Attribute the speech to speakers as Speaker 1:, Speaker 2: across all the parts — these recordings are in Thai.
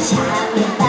Speaker 1: 下面。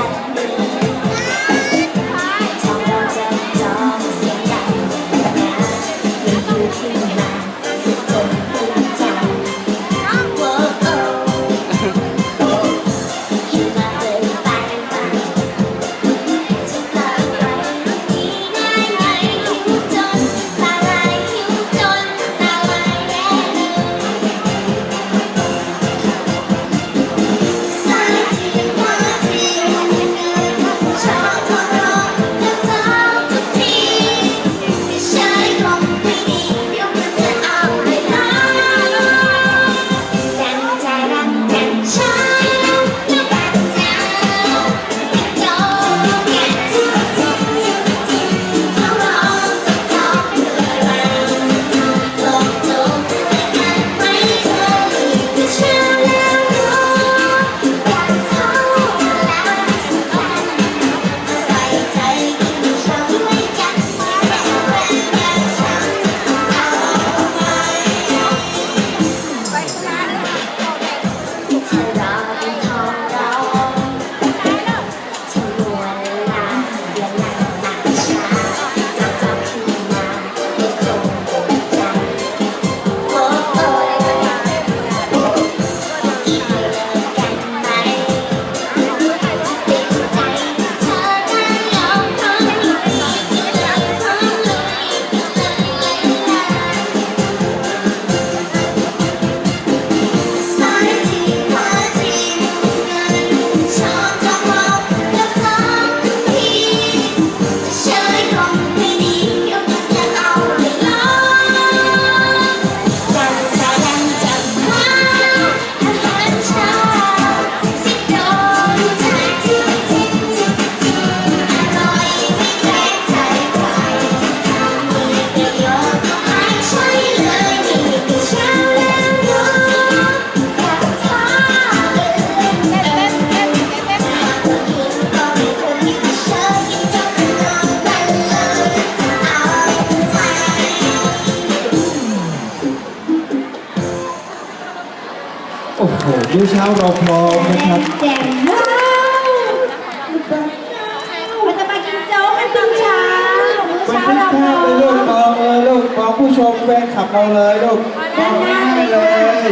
Speaker 1: โอ้โหมื้อเช้าเรา
Speaker 2: พร้อมนะครับ
Speaker 1: แจมว้าวมันจะมากินโจ๊กกันตอนเช้าเช้าเราพร้อม
Speaker 2: เลยลูก
Speaker 1: ม
Speaker 2: องเลยลูกมองผู้ชมแฟนขับเราเลยลูกพร้อมเลย